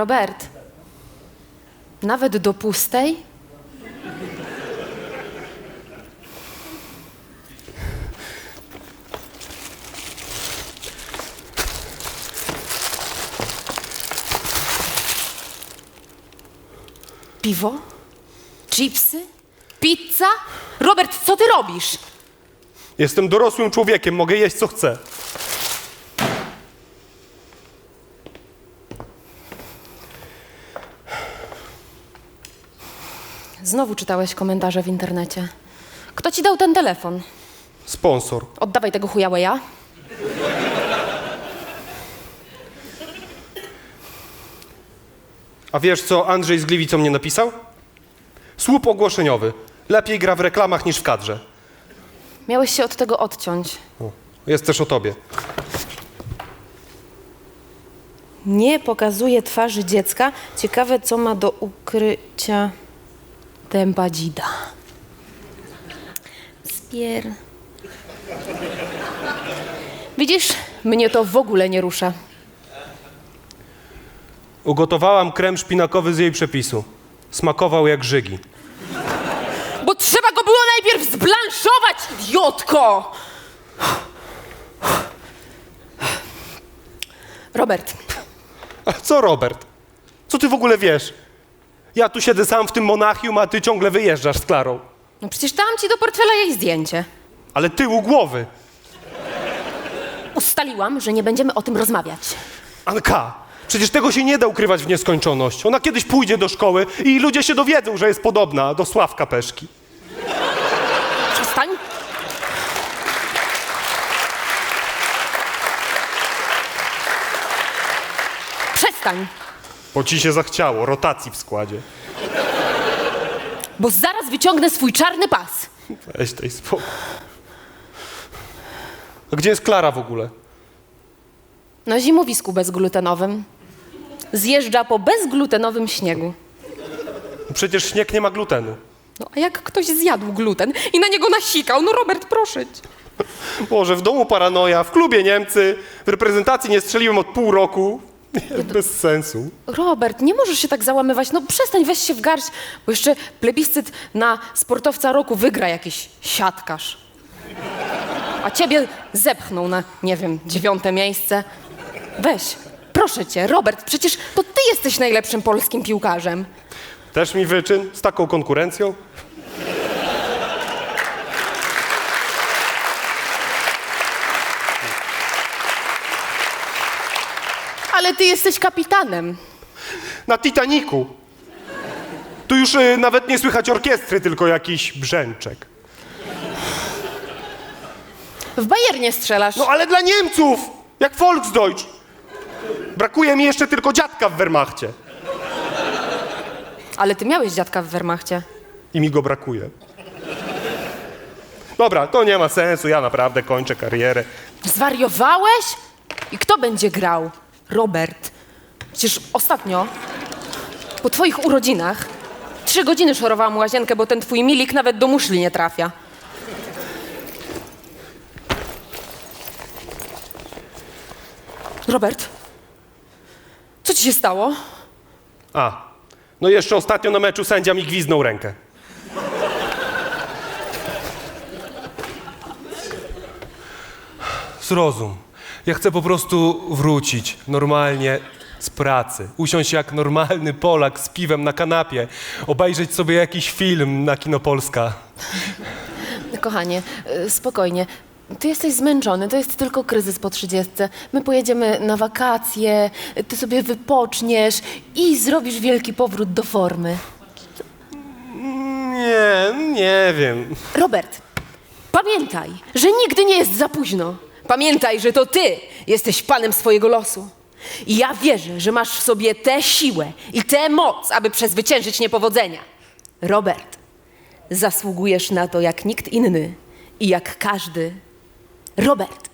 Robert, nawet do pustej? Piwo? Chipsy? Pizza? Robert, co ty robisz? Jestem dorosłym człowiekiem, mogę jeść co chcę. Znowu czytałeś komentarze w internecie. Kto ci dał ten telefon? Sponsor. Oddawaj tego Huawei'a. A wiesz, co Andrzej z Gliwicą mnie napisał? Słup ogłoszeniowy. Lepiej gra w reklamach niż w kadrze. Miałeś się od tego odciąć. O, jest też o tobie. Nie pokazuje twarzy dziecka. Ciekawe, co ma do ukrycia dęba dzida. Spier. Widzisz, mnie to w ogóle nie rusza. Ugotowałam krem szpinakowy z jej przepisu. Smakował jak żygi. Bo trzeba go było najpierw zblanszować, idiotko! Robert, A co, Robert? Co ty w ogóle wiesz? Ja tu siedzę sam w tym Monachium, a ty ciągle wyjeżdżasz z Klarą. no przecież dałam ci do portfela jej zdjęcie. Ale tyłu głowy. Ustaliłam, że nie będziemy o tym rozmawiać. Anka, przecież tego się nie da ukrywać w nieskończoność. Ona kiedyś pójdzie do szkoły i ludzie się dowiedzą, że jest podobna do Sławka Peszki. Przestań. Przestań, Bo ci się zachciało, rotacji w składzie. bo zaraz wyciągnę swój czarny pas. Weź tej spokój. A gdzie jest Klara w ogóle? Na zimowisku bezglutenowym. Zjeżdża po bezglutenowym śniegu. Przecież śnieg nie ma glutenu. No a jak ktoś zjadł gluten i na niego nasikał, no Robert, proszę cię. Boże, w domu paranoja, w klubie Niemcy, w reprezentacji nie strzeliłem od pół roku. Bez sensu. Robert, nie możesz się tak załamywać. No przestań, weź się w garść, bo jeszcze plebiscyt na sportowca roku wygra jakiś siatkarz. A ciebie zepchnął na, nie wiem, dziewiąte miejsce. Weź, proszę cię, Robert, przecież to ty jesteś najlepszym polskim piłkarzem. Też mi wyczyn z taką konkurencją? Ale ty jesteś kapitanem. Na Titaniku. Tu już y, nawet nie słychać orkiestry, tylko jakiś brzęczek. W Bayernie strzelasz. No ale dla Niemców! Jak Volksdeutsch! Brakuje mi jeszcze tylko dziadka w Wehrmachcie. Ale ty miałeś dziadka w Wehrmachcie. I mi go brakuje. Dobra, to nie ma sensu, ja naprawdę kończę karierę. Zwariowałeś? I kto będzie grał? Robert. Przecież ostatnio, po twoich urodzinach, trzy godziny szorowałam łazienkę, bo ten twój milik nawet do muszli nie trafia. Robert, co ci się stało? A, no jeszcze ostatnio na meczu sędzia mi gwiznął rękę. Zrozum. Ja chcę po prostu wrócić normalnie z pracy. Usiąść jak normalny Polak z piwem na kanapie. Obejrzeć sobie jakiś film na Kinopolska. Kochanie, y, spokojnie. Ty jesteś zmęczony, to jest tylko kryzys po trzydziestce. My pojedziemy na wakacje, ty sobie wypoczniesz i zrobisz wielki powrót do formy. Nie, nie wiem. Robert, pamiętaj, że nigdy nie jest za późno. Pamiętaj, że to ty jesteś panem swojego losu. I ja wierzę, że masz w sobie tę siłę i tę moc, aby przezwyciężyć niepowodzenia. Robert, zasługujesz na to jak nikt inny i jak każdy. Robert,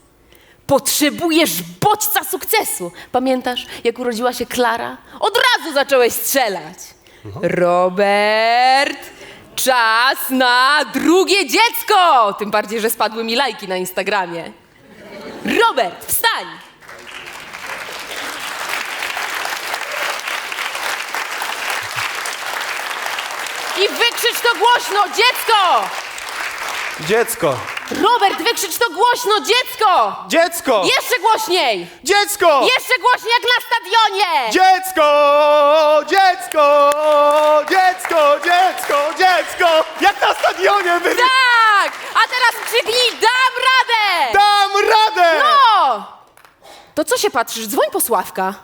potrzebujesz bodźca sukcesu. Pamiętasz, jak urodziła się Klara? Od razu zacząłeś strzelać. Robert, czas na drugie dziecko! Tym bardziej, że spadły mi lajki na Instagramie. Robert, wstań! I wykrzycz to głośno, dziecko! Dziecko! Robert, wykrzycz to głośno, dziecko! Dziecko! Jeszcze głośniej! Dziecko! Jeszcze głośniej jak na stadionie! Dziecko! Dziecko! Dziecko! Dziecko! Dziecko! Jak na stadionie! Wy... Tak! A teraz krzyknij To co się patrzysz? Dzwoń po Sławka.